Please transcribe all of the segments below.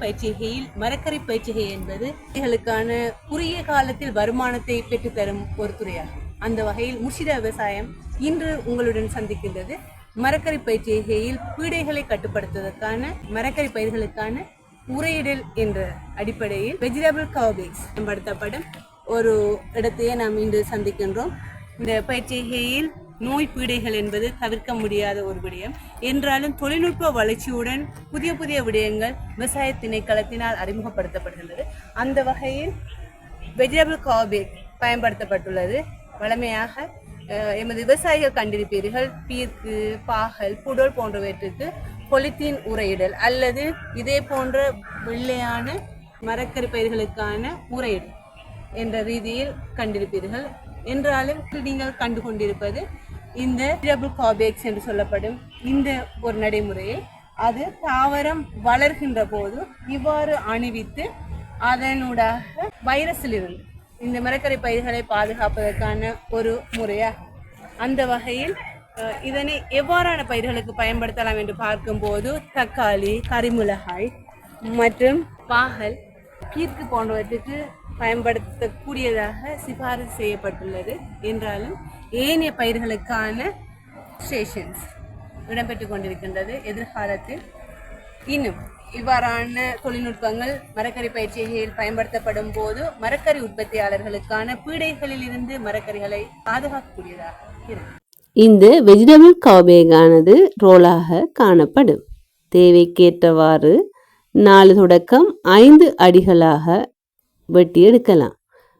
பயிற்சிகையில் மரக்கரை பயிற்சிகை என்பது இவர்களுக்கான குறுகிய காலத்தில் வருமானத்தை பெற்றுத்தரும் ஒரு துறையாகும். அந்த வகையில் முஷிதா விவசாயம் இன்று உங்களுடன் சந்திக்கின்றது. மரக்கரை பயிற்சிகையில் பீடைகளை கட்டுப்படுத்துவதற்கான மரக்கரை பயிர்களுக்கான உரையிடல் என்ற அடிப்படையில் வெஜிடபிள் கவபேக்ஸ் பயன்படுத்தப்படும் ஒரு இடத்தையே நாம் இன்று சந்திக்கின்றோம். இந்த பயிற்சிகையில் நோய் பீடைகள் என்பது தவிர்க்க முடியாத ஒரு விடயம். என்றாலும் தொழில்நுட்ப வளர்ச்சியுடன் புதிய புதிய விடயங்கள் விவசாய திணைக்களத்தினால் அறிமுகப்படுத்தப்படுகின்றது. அந்த வகையில் வெஜிடபிள் காபேக் பயன்படுத்தப்பட்டுள்ளது. வழமையாக எமது விவசாயிகள் கண்டிருப்பீர்கள் பீர்க்கு பாகல் புடல் போன்றவற்றுக்கு பொலித்தீன் உரையிடல் அல்லது இதே போன்ற வெள்ளையான மரக்கறி பயிர்களுக்கான உரையிடல் என்ற ரீதியில் கண்டிருப்பீர்கள். என்றாலும் நீங்கள் கண்டு கொண்டிருப்பது இந்த டபுள் காபேக்ஸ் என்று சொல்லப்படும் இந்த ஒரு நடைமுறையை அது தாவரம் வளர்கின்ற போது இவ்வாறு அணிவித்து அதனூடாக வைரஸிலிருந்து இந்த மரக்கரை பயிர்களை பாதுகாப்பதற்கான ஒரு முறையாகும் அந்த வகையில் இதனை எவ்வாறான பயிர்களுக்கு பயன்படுத்தலாம் என்று பார்க்கும்போது தக்காளி கரிமிளகாய் மற்றும் பாகல் கீர்க்கு போன்றவற்றுக்கு பயன்படுத்தக்கூடியதாக சிபாரிசு செய்யப்பட்டுள்ளது. என்றாலும் ஏனைய பயிர்களுக்கான ஸ்டேஷன்ஸ் இடம்பெற்று கொண்டிருக்கின்றது எதிர்காலத்தில். இன்னும் இவ்வாறான தொழில்நுட்பங்கள் மரக்கறி பயிற்சியில் பயன்படுத்தப்படும் போது மரக்கறி உற்பத்தியாளர்களுக்கான பீடைகளில் இருந்து மரக்கறிகளை பாதுகாக்கக்கூடியதாக இருக்கும். இந்த வெஜிடபிள் கவபேகானது ரோலாக காணப்படும். தேவைக்கேற்றவாறு நாலு தொடக்கம் ஐந்து அடிகளாக வெட்டி எடுக்கலாம்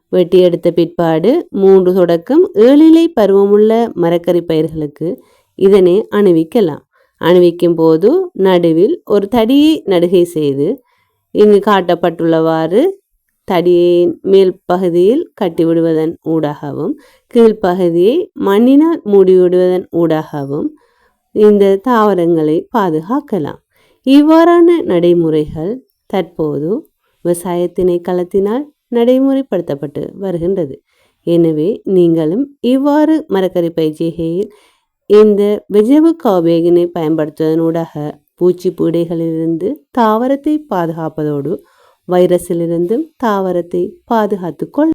வெட்டி எடுத்த பிற்பாடு மூன்று தொடக்கம் ஏழிலை பருவமுள்ள மரக்கறி பயிர்களுக்கு இதனை அணிவிக்கலாம். அணிவிக்கும் போது நடுவில் ஒரு தடியை நடுகை செய்து இங்கு காட்டப்பட்டுள்ளவாறு தடியின் மேல் பகுதியில் கட்டிவிடுவதன் ஊடாகவும் கீழ்ப்பகுதியை மண்ணினால் மூடிவிடுவதன் ஊடாகவும் இந்த தாவரங்களை பாதுகாக்கலாம். இவ்வாறான நடைமுறைகள் தற்போது விவசாய திணைக்களத்தினால் நடைமுறைப்படுத்தப்பட்டு வருகின்றது. எனவே நீங்களும் இவ்வாறு மரக்கறி பயிற்சிகையில் இந்த விஜவு காவேகினை பயன்படுத்துவதனூடாக பூச்சி பூடைகளிலிருந்து தாவரத்தை பாதுகாப்பதோடு வைரஸிலிருந்தும் தாவரத்தை பாதுகாத்து கொள்